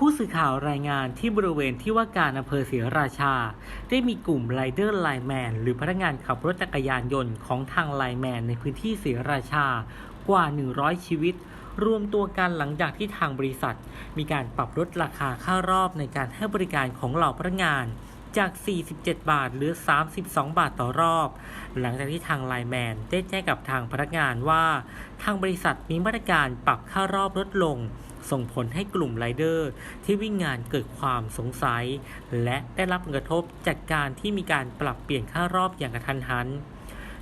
ผู้สื่อข่าวรายงานที่บริเวณที่ว่าการอำเภอศรีราชา ได้มีกลุ่มไรเดอร์ไลแมนหรือพนักงานขับรถจักรยานยนต์ของทางไลแมนในพื้นที่ศรีราชากว่า 100 ชีวิต รวมตัวกันหลังจากที่ทางบริษัท มีการปรับลดราคาค่ารอบในการให้บริการของเหล่าพนักงาน จาก 47 บาทเหรือ 32 บาทต่อรอบ หลังจากที่ทางไลน์แมนได้แจ้งกับทางพนักงานว่า ทางบริษัทมีมาตรการปรับค่ารอบลดลง ส่งผลให้กลุ่มไรเดอร์ ที่วิ่งงานเกิดความสงสัย และได้รับผลกระทบจากการที่มีการปรับเปลี่ยนค่ารอบอย่างกระทันหัน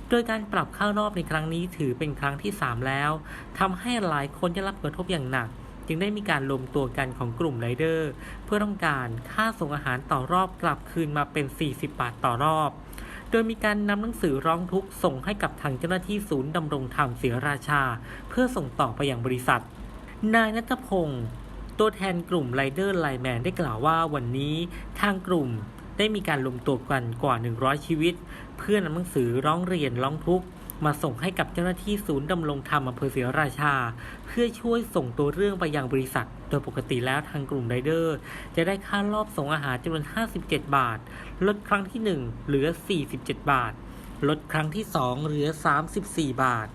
โดยการปรับค่ารอบในครั้งนี้ถือเป็นครั้งที่ 3 แล้วทำให้หลายคนได้รับผลกระทบอย่างหนัก จึงได้มีการรวมตัวกันของกลุ่มไรเดอร์ เพื่อต้องการค่าส่งอาหารต่อรอบกลับคืนมาเป็น 40 บาทต่อรอบ โดยมีการนำหนังสือร้องทุกข์ส่งให้กับทางเจ้าหน้าที่ศูนย์ดำรงธรรมศรีราชา เพื่อส่งต่อไปยังบริษัท นายนัทพงศ์ตัวแทนกลุ่มไรเดอร์ไลแมนได้กล่าวว่าวันนี้ทางกลุ่มได้มีการรวมตัวกันกว่า 100 ชีวิต เพื่อนำหนังสือร้องเรียนร้องทุกข์ มาส่งให้กับเจ้าหน้าที่ศูนย์ดำรงธรรมอำเภอศรีราชา เพื่อช่วยส่งตัวเรื่องไปยังบริษัท โดยปกติแล้วทางกลุ่มไรเดอร์ จะได้ค่ารอบส่งอาหารจำนวน 57 บาท ลดครั้งที่ 1 เหลือ 47 บาท ลดครั้งที่ 2 เหลือ 34 บาท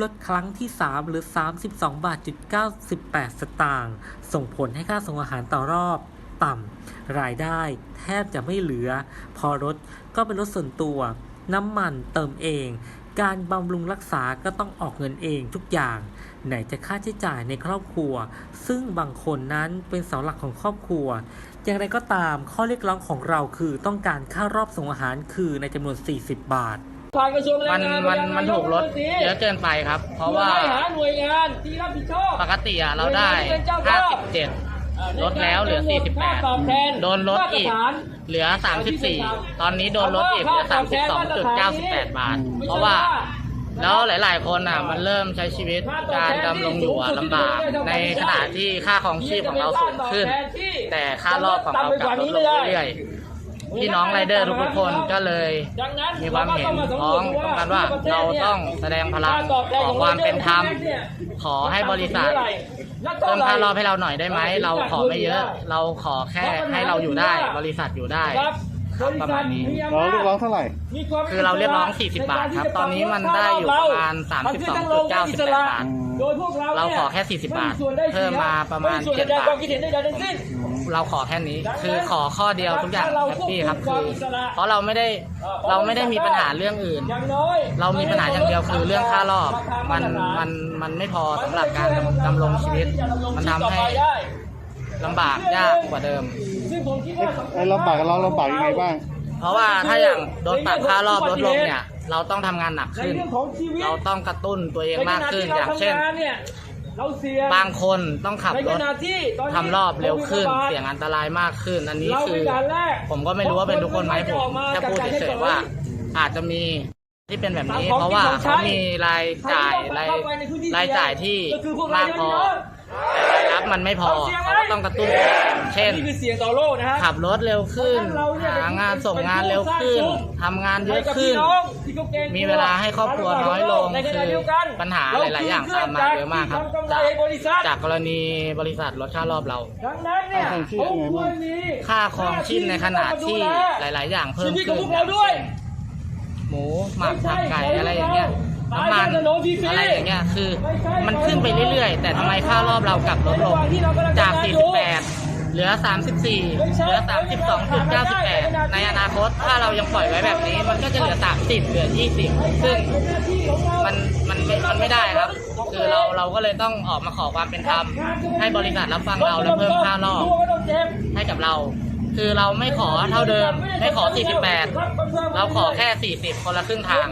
ลดครั้งที่ 3 เหลือ 32 บาทจุด98 สตางค์ส่งผลให้ค่าส่งอาหารต่อรอบต่ำรายได้แทบจะไม่เหลือ พอรถก็เป็นรถส่วนตัว น้ำมันเติมเอง การบำรุงรักษาก็ต้องออกเงินเองทุกอย่าง ไหนจะค่าใช้จ่ายในครอบครัว ซึ่งบางคนนั้นเป็นเสาหลักของครอบครัว อย่างไรก็ตามข้อเรียกร้องของเราคือต้องการค่ารอบส่งอาหารคือในจำนวน 40 บาททางกระทรวงแรงมันงานมันมันถูกลดเยอะเกินไปครับ เพราะว่าพื่อให้หาหน่วยงานที่รับผิดชอบปกติอะเราได้ 57 ลดแล้วเหลือค่าตอบแทน48 โดนลดอีกมาตรฐานเหลือ 34 ตอนนี้โดนลดอีกเหลือ 32.98 บาท เพราะว่าแล้วหลาย ๆ คนอะมันเริ่มใช้ชีวิตการดำรงอยู่อะลำบากในขณะที่ค่าของชีพของเราสูงขึ้น แต่ค่ารอบของเรากลับลดลงเรื่อยๆ พี่น้องไรเดอร์ทุกๆคนก็เลยมีความเห็นพ้องต้องการว่าเราต้องแสดงพลังขอความเป็นธรรมขอให้บริษัทเติมค่ารอบให้เราหน่อยได้ไหม เราขอไม่เยอะ เราขอแค่ให้เราอยู่ได้ บริษัทอยู่ได้ ประมาณนี้เราเรียกร้องเท่าไหร่มีความคือเราเรียกร้อง 40 บาทครับ ตอนนี้มันได้อยู่ประมาณ 32.98 บาท โดยพวกเราเรานี่ยขอแค่ 40 บาทส่วนได้สียเพิ่มมาประมาณส่วนแสดง7ความคิดเห็นใดๆทั้งสิ้นเราขอแค่นี้ คือขอข้อเดียวทุกอย่างแฮปปี้ครับคือเพราะเราไม่ได้ เราไม่ได้มีปัญหาเรื่องอื่นอย่างน้อยเรามีปัญหาอย่างเดียวคือเรื่องค่ารอบ มัน มัน มันไม่พอสำหรับการดำรงชีวิต มันทำให้ ลำบากยากกว่าเดิมซึ่งผมคิดว่าไอ้ลำบากกับเราลำบากยังไงบ้าง เพราะว่าถ้าอย่างโดนปรับค่ารอบลดลงเนี่ย เราต้องทำงานหนักในขึ้น เรื่องของชีวิตเราต้องกระตุ้นตัวเองมากขึ้นอย่างเช่นในขณะที่รทำงานยเราเสียบางคนต้องขับในรขถณะที่ตอนนี้ทำรอบเร็วขึ้น โควิดระบาดเสี่ยงอันตรายมากขึ้น อันนี้เราคืเป็อนการแรกผมก็ไม่รู้ว่าเป็นทุกคนไหมผมแค่พูดเฉยๆว่า อาจจะมีที่เป็นแบบนี้ เพราะว่าเขามีรายจ่ายรายรายจ่ายที่มากพอแต่ราย รับมันไม่พอเขาก็ต้องกระตุ้นตัวเองเช่นนี่คือเสียงต่อโลกนะฮะขับรถเร็วขึ้นหางานส่งงานเร็วขึ้นทำงานเยอะขึ้น มีเวลาให้ครอบครัวน้อยลงในขณะคือเดียวกันปัญหาหลาย ๆ อย่างตามมาเยอะมากครับทำกำไรจากให้บริษัทจากกรณีบริษัทลดค่ารอบเราดังนั้นเนี่ยค่าครองชีพเขายังไงควบ้างรมีค่าครองชีพในขณะที่หลาย ๆ อย่างเพิ่ชีมวิตขขึ้องนพวกเราด้วยหมูหมักผักไก่อะไรอย่างเงี้ย น้ำมันอะไรอย่างเงี้ยคือ มันขึ้นไปเรื่อยๆ แต่ทำไมค่ารอบเรากลับลดลงจาก 48 เหลือ 34 เหลือ 32.98 ในอนาคตถ้าเรายังปล่อยไว้แบบนี้ มันก็จะเหลือ 30 เหลือ 20 ซึ่งมันมันมันไม่ได้ครับ คือเราเราก็เลยต้องออกมาขอความเป็นธรรมให้บริษัทรับฟังเราและเพิ่มค่ารอบให้กับเราคือเราไม่ขอเท่าเดิม ไม่ขอ 48 เราขอแค่ 40 คนละครึ่งทาง